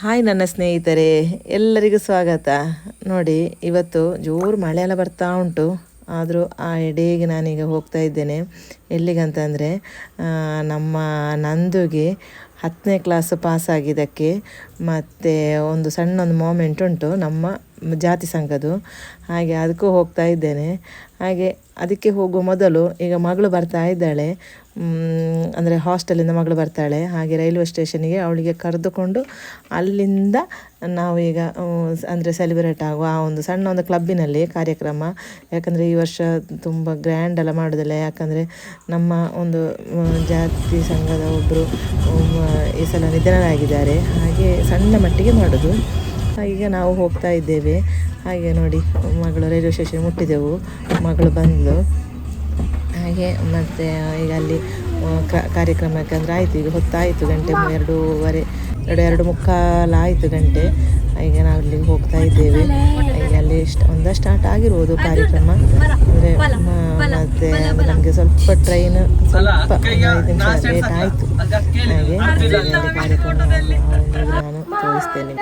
Hi ನನ್ನ ಸ್ನೇಹಿತರೆ, ಎಲ್ಲರಿಗೂ ಸ್ವಾಗತ. ನೋಡಿ, ಇವತ್ತು ಜೋರು ಮಳೆ ಎಲ್ಲ ಬರ್ತಾ ಉಂಟು. ಆದರೂ ಆ ಎಡೆಗೆ ನಾನೀಗ ಹೋಗ್ತಾ ಇದ್ದೇನೆ. ಎಲ್ಲಿಗಂತಂದರೆ ನಮ್ಮ ನಂದುಗೆ ಹತ್ತನೇ ಕ್ಲಾಸ್ ಪಾಸ್ ಆಗಿದ್ದಕ್ಕೆ ಮತ್ತು ಒಂದು ಸಣ್ಣ ಒಂದು ಮೂಮೆಂಟ್ ಉಂಟು ನಮ್ಮ ಜಾತಿ ಸಂಘದ್ದು. ಹಾಗೆ ಅದಕ್ಕೂ ಹೋಗ್ತಾ ಇದ್ದೇನೆ. ಹಾಗೆ ಅದಕ್ಕೆ ಹೋಗುವ ಮೊದಲು ಈಗ ಮಗಳು ಬರ್ತಾ ಇದ್ದಾಳೆ. ಅಂದರೆ ಹಾಸ್ಟೆಲಿಂದ ಮಗಳು ಬರ್ತಾಳೆ. ಹಾಗೆ ರೈಲ್ವೆ ಸ್ಟೇಷನಿಗೆ ಅವಳಿಗೆ ಕರೆದುಕೊಂಡು ಅಲ್ಲಿಂದ ನಾವು ಈಗ ಅಂದರೆ ಸೆಲೆಬ್ರೇಟ್ ಆಗುವ ಆ ಒಂದು ಸಣ್ಣ ಒಂದು ಕ್ಲಬ್ಬಿನಲ್ಲಿ ಕಾರ್ಯಕ್ರಮ. ಯಾಕಂದರೆ ಈ ವರ್ಷ ತುಂಬ ಗ್ರ್ಯಾಂಡ್ ಎಲ್ಲ ಮಾಡೋದಿಲ್ಲ. ಯಾಕಂದರೆ ನಮ್ಮ ಒಂದು ಜಾತಿ ಸಂಘದ ಒಬ್ಬರು ಈ ಸಲ ನಿಧನರಾಗಿದ್ದಾರೆ. ಹಾಗೆ ಸಣ್ಣ ಮಟ್ಟಿಗೆ ಮಾಡೋದು. ಈಗ ನಾವು ಹೋಗ್ತಾ ಇದ್ದೇವೆ. ಹಾಗೆ ನೋಡಿ, ಮಗಳು ರೈಲ್ವೆ ಸ್ಟೇಷನ್ ಮುಟ್ಟಿದೆವು. ಮಗಳು ಬಂದಳು ಹಾಗೆ ಮತ್ತು ಈಗ ಅಲ್ಲಿ ಕಾರ್ಯಕ್ರಮಕ್ಕೆ ಅಂದರೆ ಆಯಿತು, ಈಗ ಹೊತ್ತಾಯಿತು ಗಂಟೆ ಎರಡೂವರೆ, ಎರಡು ಎರಡು ಮುಕ್ಕಾಲು ಆಯಿತು ಗಂಟೆ. ಈಗ ನಾವು ಅಲ್ಲಿಗೆ ಹೋಗ್ತಾ ಇದ್ದೇವೆ. ಈಗ ಅಲ್ಲಿ ಒಂದ ಸ್ಟಾರ್ಟ್ ಆಗಿರ್ಬೋದು ಕಾರ್ಯಕ್ರಮ. ಅಂದರೆ ಮತ್ತೆ ನಮಗೆ ಸ್ವಲ್ಪ ಟ್ರೈನ್ ಸ್ವಲ್ಪ ಐದು ನಿಮಿಷ ಲೇಟ್ ಆಯಿತು. ಹಾಗೆ ಕಾರ್ಯಕ್ರಮ ನಾನು ತೋರಿಸ್ತೇನೆ.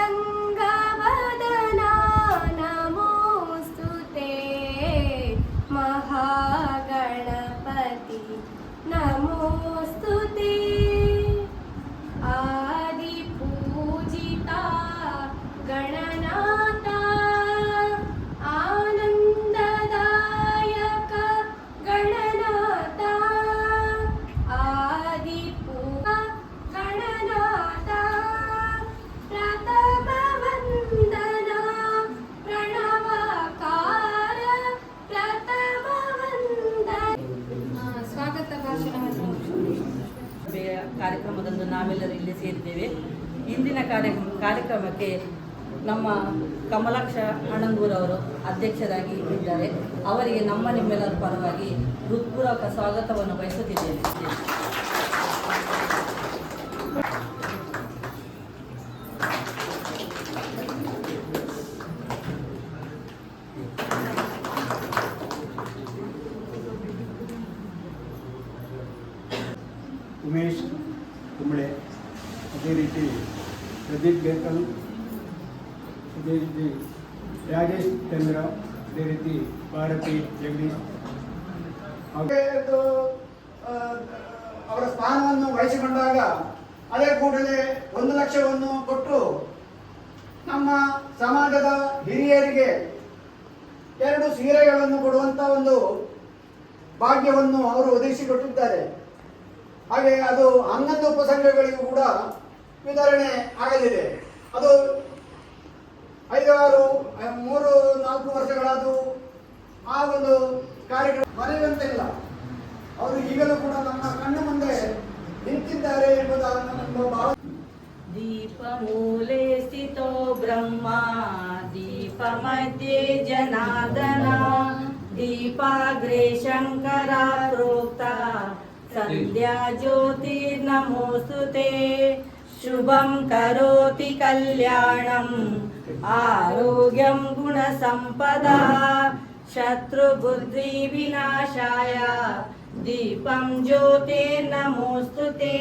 ಕಾರ್ಯಕ್ರಮದಂದು ನಾವೆಲ್ಲರೂ ಇಲ್ಲಿ ಸೇರಿದ್ದೇವೆ. ಇಂದಿನ ಕಾರ್ಯ, ಕಾರ್ಯಕ್ರಮಕ್ಕೆ ನಮ್ಮ ಕಮಲಾಕ್ಷ ಅಣಂಗೂರವರು ಅಧ್ಯಕ್ಷರಾಗಿ ಇದ್ದಾರೆ. ಅವರಿಗೆ ನಮ್ಮ ನಿಮ್ಮೆಲ್ಲರ ಪರವಾಗಿ ಹೃತ್ಪೂರ್ವಕ ಸ್ವಾಗತವನ್ನು ಬಯಸುತ್ತಿದ್ದೇನೆ. ಉಮೇಶ್ ಕುಂಬಳೆ. ಅದೇ ರೀತಿ ಪ್ರದೀಪ್ ಬೇಕಲ್. ಅದೇ ರೀತಿ ರಾಜೇಶ್ ಚಂದ್ರ. ಅದೇ ರೀತಿ ಭಾರತಿ ಜಗದೀಶ್. ಅವರ ಸ್ಥಾನವನ್ನು ವಹಿಸಿಕೊಂಡಾಗ ಅದೇ ಕೂಡಲೇ ಒಂದು ಲಕ್ಷವನ್ನು ಕೊಟ್ಟು ನಮ್ಮ ಸಮಾಜದ ಹಿರಿಯರಿಗೆ ಎರಡು ಸೀರೆಗಳನ್ನು ಕೊಡುವಂತ ಒಂದು ಭಾಗ್ಯವನ್ನು ಅವರು ಒದಗಿಸಿಕೊಟ್ಟಿದ್ದಾರೆ. ಹಾಗೆ ಅದು ಹನ್ನೊಂದು ಉಪಸಂಘಗಳಿಗೂ ಕೂಡ ವಿತರಣೆ ಆಗಲಿದೆ. ಅದು ಐದಾರು ಮೂರು, ನಾಲ್ಕು ವರ್ಷಗಳಾದ್ರು ಆ ಒಂದು ಕಾರ್ಯಕ್ರಮ ಮರೆಯುವಂತಿಲ್ಲ ಅವರು ಈಗಲೂ ಕೂಡ ನಮ್ಮ ಕಣ್ಣು ಮುಂದೆ ನಿಂತಿದ್ದಾರೆ ಎಂಬುದನ್ನು ಭಾವ ಬಹಳ ದೀಪಮೂಲೆ ಸ್ಥಿತೋ ಬ್ರಹ್ಮ ದೀಪಮಧ್ಯೆ ಜನಾರ್ದನ, ದೀಪಾಗ್ರೆ ಶಂಕರ सन्ध्याज्योतिर्नमोऽस्तु शुभं करोति कल्याणम् आरोग्यं गुणसम्पदा शत्रुबुद्धिविनाशाय दीपं ज्योतिर्नमोऽस्तु ते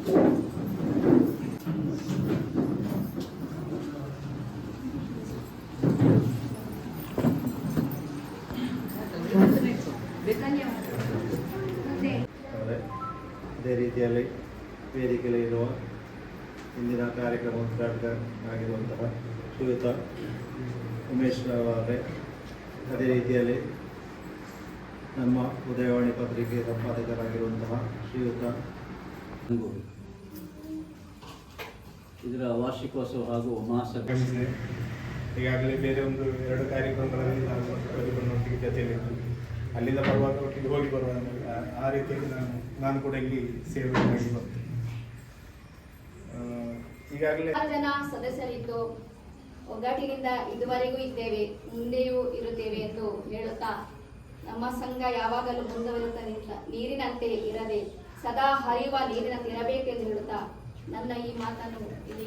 Thank you. ಅದೇ ರೀತಿಯಲ್ಲಿ ವೇದಿಕೆಯಲ್ಲಿ ಇರುವ ಇಂದಿನ ಕಾರ್ಯಕ್ರಮ ಉದ್ಘಾಟಕ ಆಗಿರುವಂತಹ ಶ್ರೀಯುತ ಉಮೇಶ್ ಅವರೇ. ಅದೇ ರೀತಿಯಲ್ಲಿ ನಮ್ಮ ಉದಯವಾಣಿ ಪತ್ರಿಕೆ ಸಂಪಾದಕರಾಗಿರುವಂತಹ ಶ್ರೀಯುತ. ಇದರ ವಾರ್ಷಿಕೋತ್ಸವ ಹಾಗೂ ಮಹಾಸಭೆ ಈಗಾಗಲೇ ಬೇರೆ ಒಂದು ಎರಡು ಕಾರ್ಯಕ್ರಮಗಳಲ್ಲಿ ನಾನು ಜೊತೆಯಲ್ಲಿದ್ದು ಅಲ್ಲಿಂದ ಬರುವಾಗ ಒಟ್ಟಿಗೆ ಹೋಗಿ ಬರುವ ಆ- ರೀತಿಯಲ್ಲಿ ನಾನು ನಾನು ಕೂಡ ಇಲ್ಲಿ ಸೇವೆ ಮಾಡಿ ಬರ್ತೇನೆ ಈಗಾಗಲೇ ಜನ ಸದಸ್ಯರಿದ್ದು ಒಗ್ಗಟ್ಟಿನಿಂದ ಇದುವರೆಗೂ ಇದ್ದೇವೆ, ಮುಂದೆಯೂ ಇರುತ್ತೇವೆ ಎಂದು ಹೇಳುತ್ತಾ, ನಮ್ಮ ಸಂಘ ಯಾವಾಗಲೂ ಮುಂದುವರಿಯುತ್ತದೆ ನೀರಿನಂತೆ ಇರದೆ ಸದಾ ಹರಿಯುವ ನೀರಿನಂತೆ ಇರಬೇಕೆಂದು ಹೇಳುತ್ತಾ, ನನ್ನ ಈ ಮಾತನ್ನು ಇಲ್ಲಿ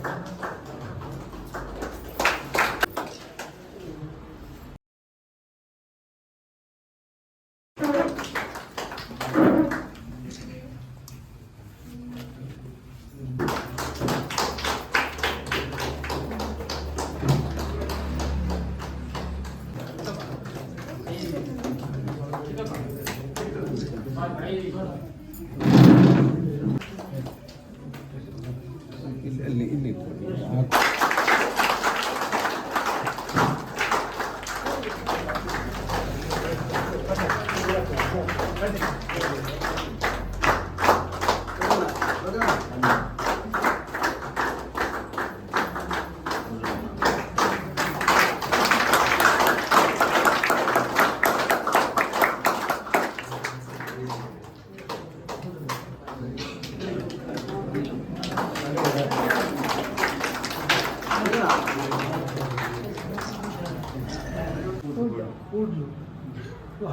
ಕೂಡ್ಲು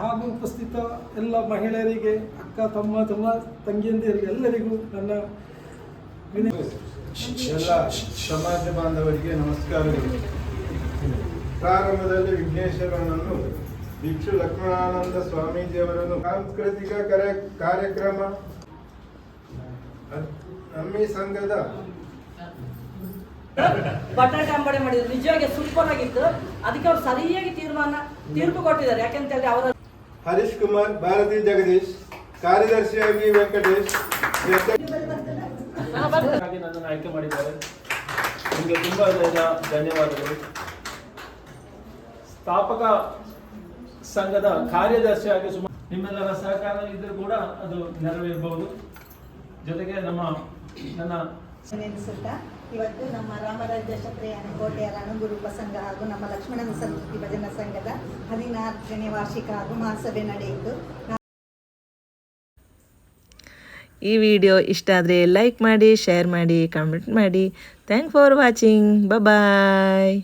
ಹಾಗೂ ಉಪಸ್ಥಿತ ಎಲ್ಲ ಮಹಿಳೆಯರಿಗೆ ಅಕ್ಕ ತಮ್ಮ ತಮ್ಮ ತಂಗಿಯಂದಿರಲಿ ಎಲ್ಲರಿಗೂ ನನ್ನ ಎಲ್ಲ ಸಮಾಜ ಬಾಂಧವರಿಗೆ ನಮಸ್ಕಾರಗಳು. ಪ್ರಾರಂಭದಲ್ಲಿ ವಿಘ್ನೇಶ್ವರನನ್ನು ಭಿಕ್ಷು ಲಕ್ಷ್ಮಣಾನಂದ ಸ್ವಾಮೀಜಿಯವರನ್ನು ಸಾಂಸ್ಕೃತಿಕ ಕಾರ್ಯ ಕಾರ್ಯಕ್ರಮ ನಮ್ಮಿ ಸಂಘದ ಬಟಾಟೆ ಅಂಬಡೆ ಮಾಡಿದ್ರು. ನಿಜವಾಗಿ ಸೂಪರ್ ಆಗಿತ್ತು. ಅದಕ್ಕೆ ಅವ್ರು ಸರಿಯಾಗಿ ತೀರ್ಮಾನ ತೀರ್ಪು ಕೊಟ್ಟಿದ್ದಾರೆ. ಯಾಕೆಂತ ಹೇಳಿದ್ರೆ ಅವರ ಹರೀಶ್ ಕುಮಾರ್ ಭಾರತಿ ಜಗದೀಶ್ ಕಾರ್ಯದರ್ಶಿಯಾಗಿ ವೆಂಕಟೇಶ್ ಹಾಗೆ ನನ್ನನ್ನು ಆಯ್ಕೆ ಮಾಡಿದ್ದಾರೆ. ನಿಮಗೆ ತುಂಬ ಧನ್ಯವಾದಗಳು. ಸ್ಥಾಪಕ ಸಂಘದ ಕಾರ್ಯದರ್ಶಿಯಾಗಿ ಸುಮಾರು ನಿಮ್ಮೆಲ್ಲರ ಸಹಕಾರ ಇದ್ರೂ ಕೂಡ ಅದು ನೆರವೇರಬಹುದು ಜೊತೆಗೆ ನಮ್ಮ ನನ್ನ ನೆನೆಸುತ್ತಾ? ಇವತ್ತು ನಮ್ಮ ರಾಮರಾಜ್ಯ ಕ್ಷತ್ರಿಯ ಕೋಟೆಯ ರಣಗುರು ಪ್ರಸಂಗ ಹಾಗೂ ನಮ್ಮ ಲಕ್ಷ್ಮಣನ ಸಂಸ್ಕೃತಿ ಭಜನಾ ಸಂಘದ ಹದಿನಾಲ್ಕನೇ ವಾರ್ಷಿಕ ಹಾಗೂ ಮಹಾಸಭೆ ನಡೆಯಿತು. ಈ ವಿಡಿಯೋ ಇಷ್ಟ ಆದರೆ ಲೈಕ್ ಮಾಡಿ, ಶೇರ್ ಮಾಡಿ ಕಮೆಂಟ್ ಮಾಡಿ. Thank for watching bye